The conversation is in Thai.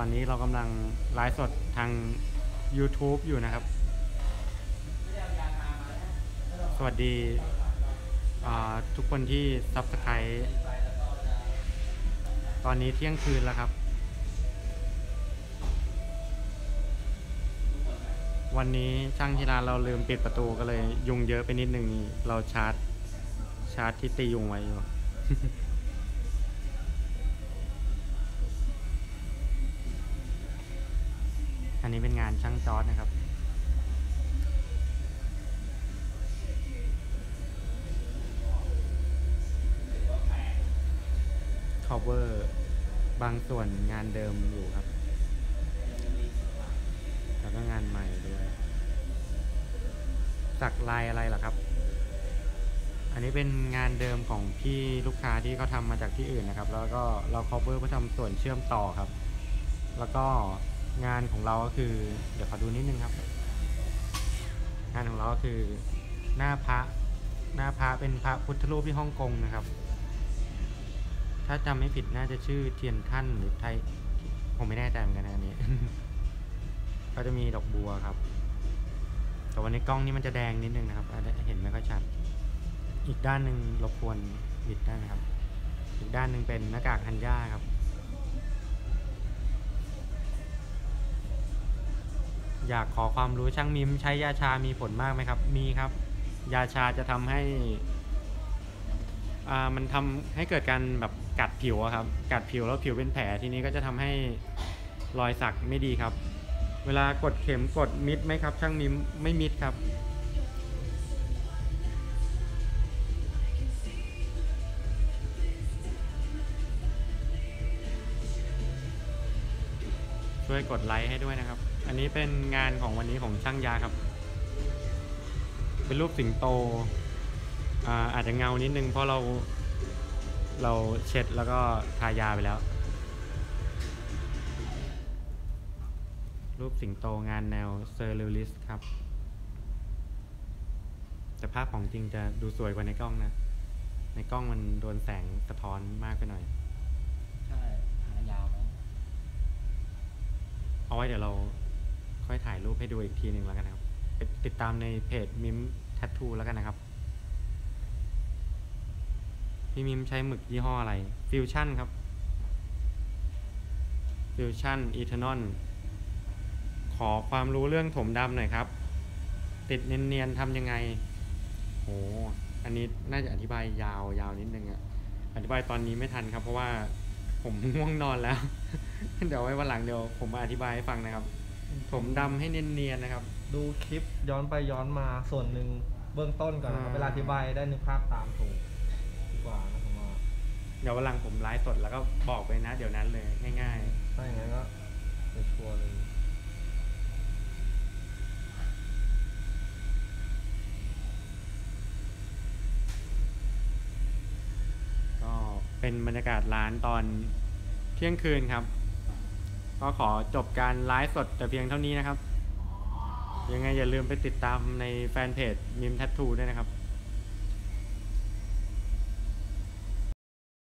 ตอนนี้เรากำลังไลฟ์สดทาง YouTube อยู่นะครับ สวัสดีทุกคนที่ Subscribe ตอนนี้เที่ยงคืนแล้วครับ วันนี้ช่างที่ร้านเราลืมปิดประตูก็เลย ยุงเยอะไปนิดนึงเราชาร์จ ชาร์จที่ตียุงไว้อยู่ อันนี้เป็นงานช่างจอดนะครับ cover บางส่วนงานเดิมอยู่ครับ แล้วก็งานใหม่ด้วย สักลายอะไรล่ะครับ อันนี้เป็นงานเดิมของพี่ลูกค้าที่เขาทำมาจากที่อื่นนะครับ แล้วก็เรา cover เพื่อทำส่วนเชื่อมต่อครับ แล้วก็ งานของเราก็คือ เดี๋ยวขอดูนิดนึงครับ งานของเราก็คือหน้าพระหน้าพระเป็นพระพุทธรูปที่ฮ่องกงนะครับ ถ้าจำไม่ผิดน่าจะชื่อเทียนท่านหรือไทยผมไม่แน่ใจเหมือนกันนะอันนี้ ก็จะมีดอกบัวครับ แต่วันในกล้องนี่มันจะแดงนิดนึงนะครับอาจจะเห็นไม่ค่อยชัด อีกด้านหนึ่งรบกวนบิดได้ไหมครับ อีกด้านหนึ่งเป็นหน้ากากฮันย่าครับ อยากขอความรู้ช่างมิมใช้ยาชามีผลมากไหมครับ มีครับ ยาชาจะทำให้อ่ามันทำให้เกิดการแบบกัดผิวครับ กัดผิวแล้วผิวเป็นแผลทีนี้ก็จะทำให้รอยสักไม่ดีครับ เวลากดเข็มกดมิดไหมครับ ช่างมิมไม่มิดครับช่วยกดไลค์ให้ด้วยนะครับ อันนี้เป็นงานของวันนี้ของช่างยาครับ เป็นรูปสิงโตอ่าอาจจะเงานิดนึงเพราะเราเราเช็ดแล้วก็ทายาไปแล้ว รูปสิงโตงานแนวเซอร์เรลิสครับ แต่ภาพของจริงจะดูสวยกว่าในกล้องนะ ในกล้องมันโดนแสงสะท้อนมากไปหน่อย ใช่หายาวไหมเอาไว้เดี๋ยวเราค่อยถ่ายรู ปให้ดูอีกทีหนึ่งแล้วกันนะครับไปติดตามในเพจมิมแท t ทูแล้วกันนะครับ พี่มิมใช้หมึกยี่ห้ออะไรฟิวชั่นครับฟิวชั่นอีเทนอลขอความรู้เรื่องถมดำหน่อยครับ ติดเนียนๆทำยังไงโหอันนี้น่าจะอธิบายยาวยาวนิดนึงอะอธิบายตอนนี้ไม่ทันครับ เพราะว่าผมง่วงนอนแล้ว เดี๋ยวไว้วันหลังเดี๋ยวผมมาอธิบายให้ฟังนะครับ ผมดำให้เนียนๆนะครับ ดูคลิปย้อนไปย้อนมาส่วนหนึ่งเบื้องต้นก่อนนะครับอ่า เวลาอธิบายได้นึกภาพตามถูกดีกว่านะผมว่าเดี๋ยววันหลังผมไลฟ์สดแล้วก็บอกไปนะ เดี๋ยวนั้นเลยง่ายถ้าอย่างนั้นก็จะชัวร์เลยๆ ก็เป็นบรรยากาศร้านตอนเที่ยงคืนครับ ก็ขอจบการไลฟ์สดแต่เพียงเท่านี้นะครับ ยังไงอย่าลืมไปติดตามในแฟนเพจมิมแท t ทูด้วยนะครับ